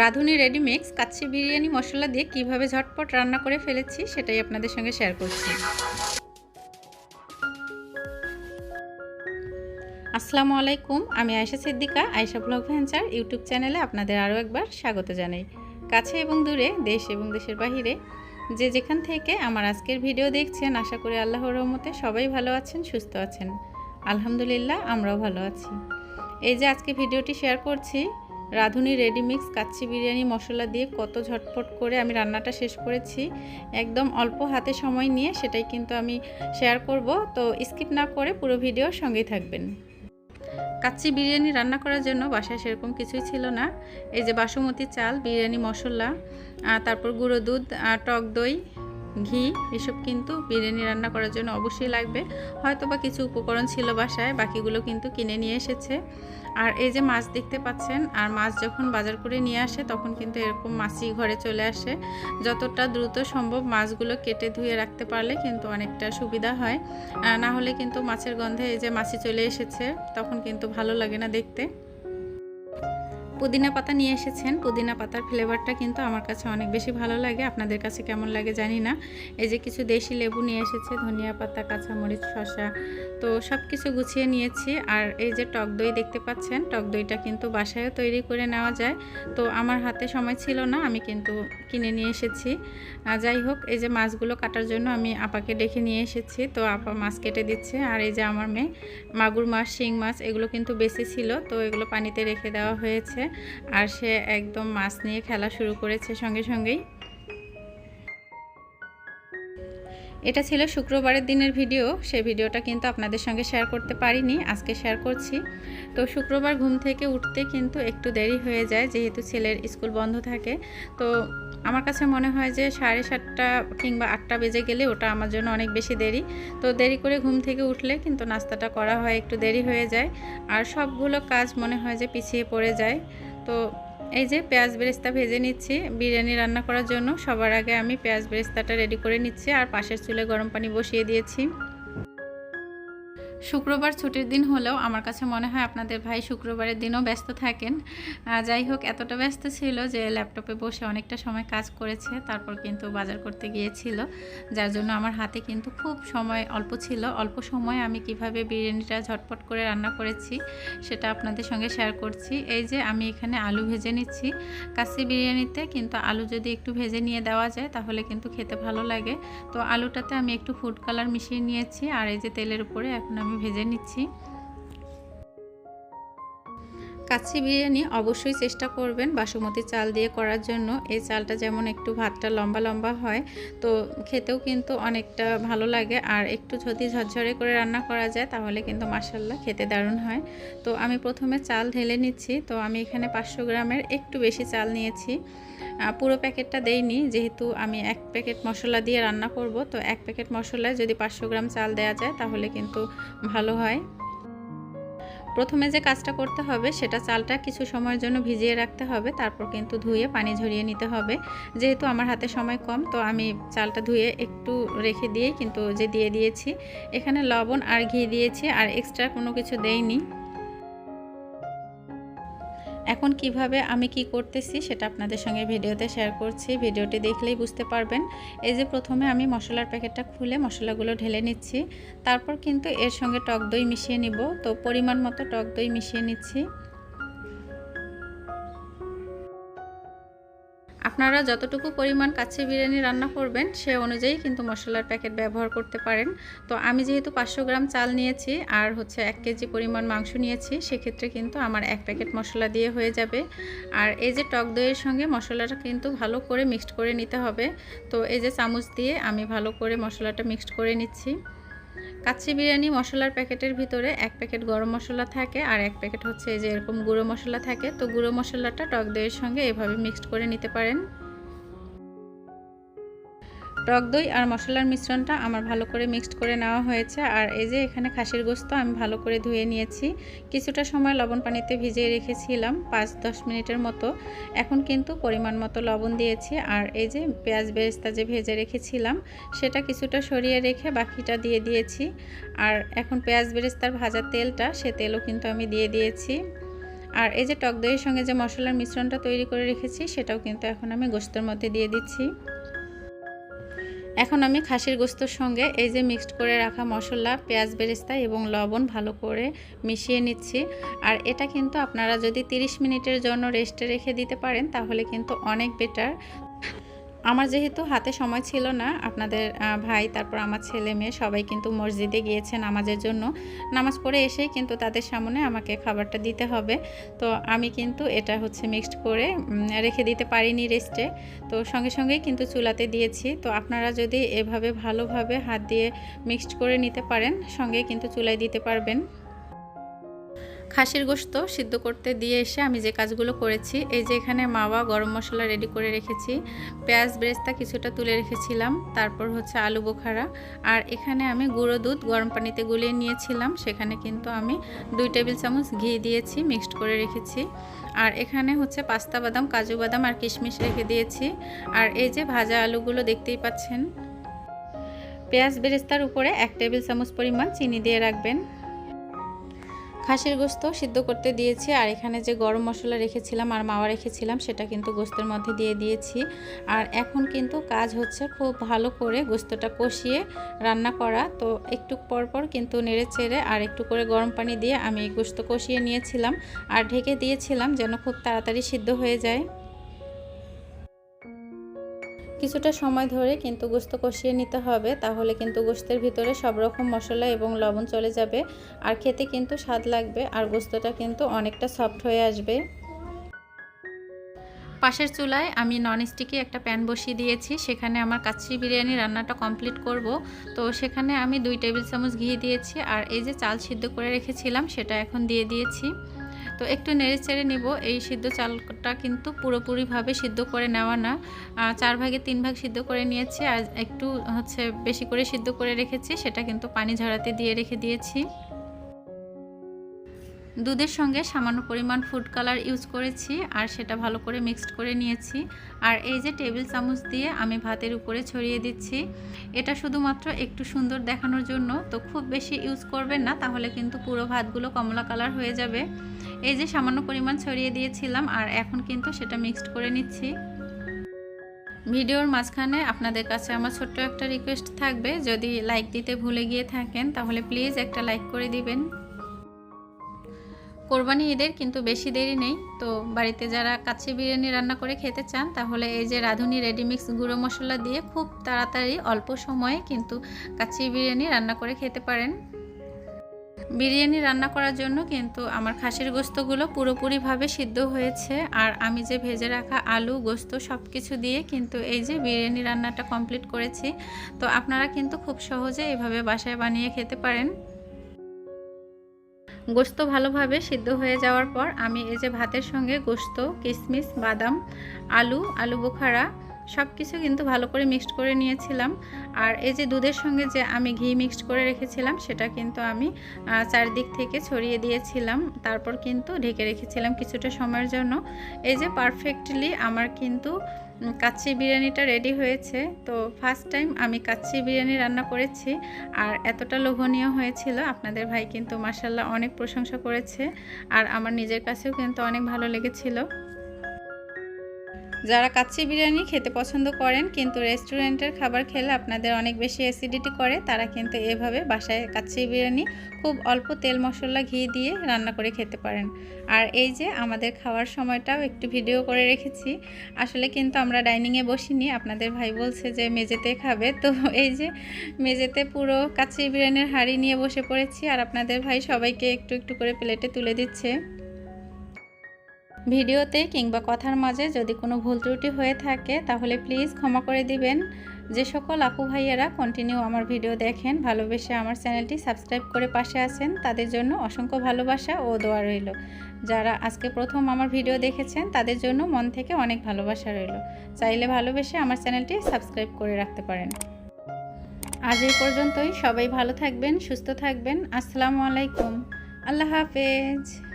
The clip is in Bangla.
রাঁধুনি রেডিমিক্স কাচ্চি বিরিয়ানি মশলা দিয়ে কীভাবে ঝটপট রান্না করে ফেলেছি সেটাই আপনাদের সঙ্গে শেয়ার করছি। আসসালামু আলাইকুম, আমি Ayesha Siddika, Ayesha blog venture YouTube চ্যানেলে আপনাদের আরও একবার স্বাগত জানাই। কাছে এবং দূরে, দেশ এবং দেশের বাহিরে, যে যেখান থেকে আমার আজকের ভিডিও দেখছেন, আশা করি আল্লাহর রহমতে সবাই ভালো আছেন, সুস্থ আছেন। আলহামদুলিল্লাহ, আমরাও ভালো আছি। এই যে আজকে ভিডিওটি শেয়ার করছি রাঁধুনি রেডিমিক্স কাচ্চি বিরিয়ানি, মশলা দিয়ে কত ঝটপট করে আমি রান্নাটা শেষ করেছি। একদম অল্প হাতে সময় নিয়ে সেটাই কিন্তু আমি শেয়ার করব। তো স্কিপ না করে পুরো ভিডিও সঙ্গেই থাকবেন। কাচ্চি বিরিয়ানি রান্না করার জন্য বাসায় সেরকম কিছুই ছিল না। এই যে বাসমতি চাল, বিরিয়ানি, মশলা তারপর গুঁড়ো দুধ টক দই ঘি, এসব কিন্তু বিরিয়ানি রান্না করার জন্য অবশ্যই লাগবে। হয়তো বা কিছু উপকরণ ছিল বাসায়, বাকিগুলো কিন্তু কিনে নিয়ে এসেছে। আর এই যে মাছ দেখতে পাচ্ছেন, আর মাছ যখন বাজার করে নিয়ে আসে, তখন কিন্তু এরকম মাছই ঘরে চলে আসে। যতটা দ্রুত সম্ভব মাছগুলো কেটে ধুয়ে রাখতে পারলে কিন্তু অনেকটা সুবিধা হয়। না হলে কিন্তু মাছের গন্ধে এই যে মাছি চলে এসেছে, তখন কিন্তু ভালো লাগে না দেখতে। পুদিনা পাতা নিয়ে এসেছেন। পুদিনা পাতার ফ্লেভারটা কিন্তু আমার কাছে অনেক বেশি ভালো লাগে। আপনাদের কাছে কেমন লাগে জানি না। এই যে কিছু দেশি লেবু নিয়ে এসেছে, ধনিয়া পাতা, কাঁচামরিচ, শসা তো সব কিছু গুছিয়ে নিয়েছি। আর এই যে টক দই দেখতে পাচ্ছেন, টক দইটা কিন্তু বাসায়ও তৈরি করে নেওয়া যায়। তো আমার হাতে সময় ছিল না, আমি কিন্তু কিনে নিয়ে এসেছি। যাই হোক, এই যে মাছগুলো কাটার জন্য আমি আপাকে ডেকে নিয়ে এসেছি। তো আপা মাছ কেটে দিচ্ছে, আর এই যে আমার মেয়ে, মাগুর মাছ, শিং মাছ, এগুলো কিন্তু বেশি ছিল। তো এগুলো পানিতে রেখে দেওয়া হয়েছে। আর সে একদম মাছ নিয়ে খেলা শুরু করেছে সঙ্গে সঙ্গেই। এটা ছিল শুক্রবারের দিনের ভিডিও। সেই ভিডিওটা কিন্তু আপনাদের সঙ্গে শেয়ার করতে পারিনি, আজকে শেয়ার করছি। তো শুক্রবার ঘুম থেকে উঠতে কিন্তু একটু দেরি হয়ে যায়, যেহেতু ছেলের স্কুল বন্ধ থাকে। তো আমার কাছে মনে হয় যে সাড়ে সাতটা কিংবা আটটা বেজে গেলে ওটা আমার জন্য অনেক বেশি দেরি। তো দেরি করে ঘুম থেকে উঠলে কিন্তু নাস্তাটা করা হয়, একটু দেরি হয়ে যায়। আর সবগুলো কাজ মনে হয় যে পিছিয়ে পড়ে যায়। তো এই যে পেঁয়াজ বেরেস্তা ভেজে নিচ্ছি। বিরিয়ানি রান্না করার জন্য সবার আগে আমি পেঁয়াজ বেরেস্তাটা রেডি করে নিচ্ছি আর পাশের চুলে গরম পানি বসিয়ে দিয়েছি। শুক্রবার ছুটির দিন হলেও আমার কাছে মনে হয় আপনাদের ভাই শুক্রবারের দিনও ব্যস্ত থাকেন। যাই হোক, এতটা ব্যস্ত ছিল যে ল্যাপটপে বসে অনেকটা সময় কাজ করেছে, তারপর কিন্তু বাজার করতে গিয়েছিল, যার জন্য আমার হাতে কিন্তু খুব সময় অল্প ছিল। অল্প সময় আমি কীভাবে বিরিয়ানিটা ঝটপট করে রান্না করেছি সেটা আপনাদের সঙ্গে শেয়ার করছি। এই যে আমি এখানে আলু ভেজে নিচ্ছি। কাশি বিরিয়ানিতে কিন্তু আলু যদি একটু ভেজে নিয়ে দেওয়া যায় তাহলে কিন্তু খেতে ভালো লাগে। তো আলুটাতে আমি একটু ফুড কালার মিশিয়ে নিয়েছি, আর এই যে তেলের উপরে এখন আমি ভেজে নিচ্ছি। কাচ্চি বিরিয়ানি অবশ্যই চেষ্টা করবেন বাসমতি চাল দিয়ে করার জন্য। এই চালটা যেমন একটু ভাতটা লম্বা লম্বা হয়, তো খেতেও কিন্তু অনেকটা ভালো লাগে। আর একটু যদি ঝরঝরে করে রান্না করা যায়, তাহলে কিন্তু মাসাল্লা খেতে দারুণ হয়। তো আমি প্রথমে চাল ঢেলে নিচ্ছি। তো আমি এখানে পাঁচশো গ্রামের একটু বেশি চাল নিয়েছি। পুরো প্যাকেটটা দেইনি, যেহেতু আমি এক প্যাকেট মশলা দিয়ে রান্না করব। তো এক প্যাকেট মশলায় যদি পাঁচশো গ্রাম চাল দেওয়া যায়, তাহলে কিন্তু ভালো হয়। প্রথমে যে কাজটা করতে হবে সেটা চালটা কিছু সময়ের জন্য ভিজিয়ে রাখতে হবে, তারপর কিন্তু ধুয়ে পানি ঝরিয়ে নিতে হবে। যেহেতু আমার হাতে সময় কম, তো আমি চালটা ধুয়ে একটু রেখে দিয়েই কিন্তু যে দিয়ে দিয়েছি। এখানে লবণ আর ঘি দিয়েছি, আর এক্সট্রা কোনো কিছু দেইনি। এখন কীভাবে আমি কি করতেছি সেটা আপনাদের সঙ্গে ভিডিওতে শেয়ার করছি। ভিডিওটি দেখলেই বুঝতে পারবেন। এই যে প্রথমে আমি মশলার প্যাকেটটা খুলে মশলাগুলো ঢেলে নিচ্ছি। তারপর কিন্তু এর সঙ্গে টক দই মিশিয়ে নিব। তো পরিমাণ মতো টক দই মিশিয়ে নিচ্ছি। আপনারা যতটুকু পরিমাণ কাছে বিরিয়ানি রান্না করবেন, সে অনুযায়ী কিন্তু মশলার প্যাকেট ব্যবহার করতে পারেন। তো আমি যেহেতু পাঁচশো গ্রাম চাল নিয়েছি আর হচ্ছে এক কেজি পরিমাণ মাংস নিয়েছি, সেক্ষেত্রে কিন্তু আমার এক প্যাকেট মশলা দিয়ে হয়ে যাবে। আর এই যে টক দইয়ের সঙ্গে মশলাটা কিন্তু ভালো করে মিক্সড করে নিতে হবে। তো এই যে চামচ দিয়ে আমি ভালো করে মশলাটা মিক্সড করে নিচ্ছি। কাচ্চি বিরিয়ানি মশলার প্যাকেটের ভিতরে এক প্যাকেট গরম মশলা থাকে আর এক প্যাকেট হচ্ছে এই যে এরকম গুঁড়ো মশলা থাকে। তো গুঁড়ো মশলাটা টক দইয়ের সঙ্গে এভাবে মিক্সড করে নিতে পারেন। টক দই আর মশলার মিশ্রণটা আমার ভালো করে মিক্সড করে নেওয়া হয়েছে। আর এই যে এখানে খাসির গোস্ত আমি ভালো করে ধুয়ে নিয়েছি। কিছুটা সময় লবণ পানিতে ভিজিয়ে রেখেছিলাম, পাঁচ দশ মিনিটের মতো। এখন কিন্তু পরিমাণ মতো লবণ দিয়েছি। আর এই যে পেঁয়াজ বেরেস্তা যে ভেজে রেখেছিলাম, সেটা কিছুটা সরিয়ে রেখে বাকিটা দিয়ে দিয়েছি। আর এখন পেঁয়াজ বেরেস্তার ভাজা তেলটা, সে তেলও কিন্তু আমি দিয়ে দিয়েছি। আর এই যে টক দইয়ের সঙ্গে যে মশলার মিশ্রণটা তৈরি করে রেখেছি, সেটাও কিন্তু এখন আমি গোস্তের মধ্যে দিয়ে দিচ্ছি। এখন আমি খাসির গোস্তর সঙ্গে এই যে মিক্সড করে রাখা মশলা, পেঁয়াজ, বেরেস্তা এবং লবণ ভালো করে মিশিয়ে নিচ্ছি। আর এটা কিন্তু আপনারা যদি 30 মিনিটের জন্য রেস্টে রেখে দিতে পারেন, তাহলে কিন্তু অনেক বেটার আমার যেহেতু হাতে সময় ছিল না, আপনাদের ভাই, তারপর আমার ছেলে মেয়ে সবাই কিন্তু মসজিদে গিয়েছে নামাজের জন্য। নামাজ পড়ে এসেই কিন্তু তাদের সামনে আমাকে খাবারটা দিতে হবে। তো আমি কিন্তু এটা হচ্ছে মিক্সড করে রেখে দিতে পারিনি রেস্টে তো সঙ্গে সঙ্গেই কিন্তু চুলাতে দিয়েছি। তো আপনারা যদি এভাবে ভালোভাবে হাত দিয়ে মিক্সড করে নিতে পারেন, সঙ্গে কিন্তু চুলায় দিতে পারবেন। খাসির গোস্ত সিদ্ধ করতে দিয়ে এসে আমি যে কাজগুলো করেছি, এই যে এখানে মাওয়া গরম মশলা রেডি করে রেখেছি, পেঁয়াজ ব্রেস্তা কিছুটা তুলে রেখেছিলাম, তারপর হচ্ছে আলু বোখারা, আর এখানে আমি গুঁড়ো দুধ গরম পানিতে গুলিয়ে নিয়েছিলাম, সেখানে কিন্তু আমি দুই টেবিল চামচ ঘি দিয়েছি মিক্সড করে রেখেছি, আর এখানে হচ্ছে পাস্তা বাদাম, কাজু বাদাম আর কিশমিশ রেখে দিয়েছি, আর এই যে ভাজা আলুগুলো দেখতেই পাচ্ছেন। পেঁয়াজ বেরেস্তার উপরে এক টেবিল চামচ পরিমাণ চিনি দিয়ে রাখবেন খাসির গোস্ত সিদ্ধ করতে দিয়েছি, আর এখানে যে গরম মশলা রেখেছিলাম আর মাওয়া রেখেছিলাম, সেটা কিন্তু গোস্তের মধ্যে দিয়ে দিয়েছি। আর এখন কিন্তু কাজ হচ্ছে খুব ভালো করে গোস্তটা কষিয়ে রান্না করা। তো একটু পর পর কিন্তু নেড়ে চেড়ে আর একটু করে গরম পানি দিয়ে আমি গোস্ত কষিয়ে নিয়েছিলাম। আর ঢেকে দিয়েছিলাম যেন খুব তাড়াতাড়ি সিদ্ধ হয়ে যায়। কিছুটা সময় ধরে কিন্তু গোস্ত কষিয়ে নিতে হবে, তাহলে কিন্তু গোস্তের ভিতরে সব রকম মশলা এবং লবণ চলে যাবে। আর খেতে কিন্তু স্বাদ লাগবে, আর গোস্তটা কিন্তু অনেকটা সফট হয়ে আসবে। পাশের চুলায় আমি ননস্টিকে একটা প্যান বসিয়ে দিয়েছি, সেখানে আমার কাচ্চি বিরিয়ানি রান্নাটা কমপ্লিট করব। তো সেখানে আমি দুই টেবিল চামচ ঘি দিয়েছি, আর এই যে চাল সিদ্ধ করে রেখেছিলাম, সেটা এখন দিয়ে দিয়েছি। তো একটু নেড়ে চেড়ে নেব। এই সিদ্ধ চালটা কিন্তু পুরোপুরিভাবে সিদ্ধ করে নেওয়া না। চার ভাগে তিন ভাগ সিদ্ধ করে নিয়েছি। আর একটু হচ্ছে বেশি করে সিদ্ধ করে রেখেছি, সেটা কিন্তু পানি ঝরাতে দিয়ে রেখে দিয়েছি। দুধের সঙ্গে সামান্য পরিমাণ ফুড কালার ইউজ করেছি আর সেটা ভালো করে মিক্সড করে নিয়েছি। আর এই যে টেবিল চামচ দিয়ে আমি ভাতের উপরে ছড়িয়ে দিচ্ছি, এটা শুধুমাত্র একটু সুন্দর দেখানোর জন্য। তো খুব বেশি ইউজ করবেন না, তাহলে কিন্তু পুরো ভাতগুলো কমলা কালার হয়ে যাবে। এই যে সামান্য পরিমাণ ছড়িয়ে দিয়েছিলাম আর এখন কিন্তু সেটা মিক্সড করে নিচ্ছি। ভিডিওর মাঝখানে আপনাদের কাছে আমার ছোট্ট একটা রিকোয়েস্ট থাকবে। যদি লাইক দিতে ভুলে গিয়ে থাকেন, তাহলে প্লিজ একটা লাইক করে দিবেন। কোরবানি ঈদের কিন্তু বেশি দেরি নেই। তো বাড়িতে যারা কাচ্চি বিরিয়ানি রান্না করে খেতে চান, তাহলে এই যে রাঁধুনি রেডিমিক্স গুঁড়ো মশলা দিয়ে খুব তাড়াতাড়ি অল্প সময়ে কিন্তু কাচ্চি বিরিয়ানি রান্না করে খেতে পারেন। বিরিয়ানি রান্না করার জন্য কিন্তু আমার খাসির গোস্তগুলো পুরোপুরিভাবে সিদ্ধ হয়েছে। আর আমি যে ভেজে রাখা আলু, গোস্ত সব কিছু দিয়ে কিন্তু এই যে বিরিয়ানি রান্নাটা কমপ্লিট করেছি। তো আপনারা কিন্তু খুব সহজে এভাবে বাসায় বানিয়ে খেতে পারেন। গোস্ত ভালোভাবে সিদ্ধ হয়ে যাওয়ার পর আমি এই যে ভাতের সঙ্গে গোস্ত কিশমিশ বাদাম, আলু আলু বোখারা সব কিছু কিন্তু ভালো করে মিক্সড করে নিয়েছিলাম। আর এই যে দুধের সঙ্গে যে আমি ঘি মিক্সড করে রেখেছিলাম, সেটা কিন্তু আমি চারদিক থেকে ছড়িয়ে দিয়েছিলাম। তারপর কিন্তু ঢেকে রেখেছিলাম কিছুটা সময়ের জন্য। এই যে পারফেক্টলি আমার কিন্তু কাচ্চি বিরিয়ানিটা রেডি হয়েছে। তো ফার্স্ট টাইম আমি কাচ্চি বিরিয়ানি রান্না করেছি আর এতটা লোভনীয় হয়েছিল। আপনাদের ভাই কিন্তু মাসাল্লাহ অনেক প্রশংসা করেছে। আর আমার নিজের কাছেও কিন্তু অনেক ভালো লেগেছিল। যারা কাচ্চি বিরিয়ানি খেতে পছন্দ করেন, কিন্তু রেস্টুরেন্টের খাবার খেলে আপনাদের অনেক বেশি অ্যাসিডিটি করে, তারা কিন্তু এভাবে বাসায় কাচ্চি বিরিয়ানি খুব অল্প তেল মশলা ঘি দিয়ে রান্না করে খেতে পারেন। আর এই যে আমাদের খাওয়ার সময়টাও একটু ভিডিও করে রেখেছি। আসলে কিন্তু আমরা ডাইনিংয়ে বসিনি, আপনাদের ভাই বলছে যে মেজেতে খাবে। তো এই যে মেজেতে পুরো কাচ্চি বিরিয়ানির হাঁড়ি নিয়ে বসে পড়েছি, আর আপনাদের ভাই সবাইকে একটু একটু করে প্লেটে তুলে দিচ্ছে। ভিডিওতে কিংবা কথার মাঝে যদি কোনো ভুল ত্রুটি হয়ে থাকে, তাহলে প্লিজ ক্ষমা করে দিবেন। যে সকল আপু ভাইয়েরা কন্টিনিউ আমার ভিডিও দেখেন, ভালোবেসে আমার চ্যানেলটি সাবস্ক্রাইব করে পাশে আছেন, তাদের জন্য অসংখ্য ভালোবাসা ও দোয়া রইল। যারা আজকে প্রথম আমার ভিডিও দেখেছেন, তাদের জন্য মন থেকে অনেক ভালোবাসা রইল। চাইলে ভালোবেসে আমার চ্যানেলটি সাবস্ক্রাইব করে রাখতে পারেন। আজ এই পর্যন্তই। সবাই ভালো থাকবেন, সুস্থ থাকবেন। আসসালামু আলাইকুম। আল্লাহ হাফেজ.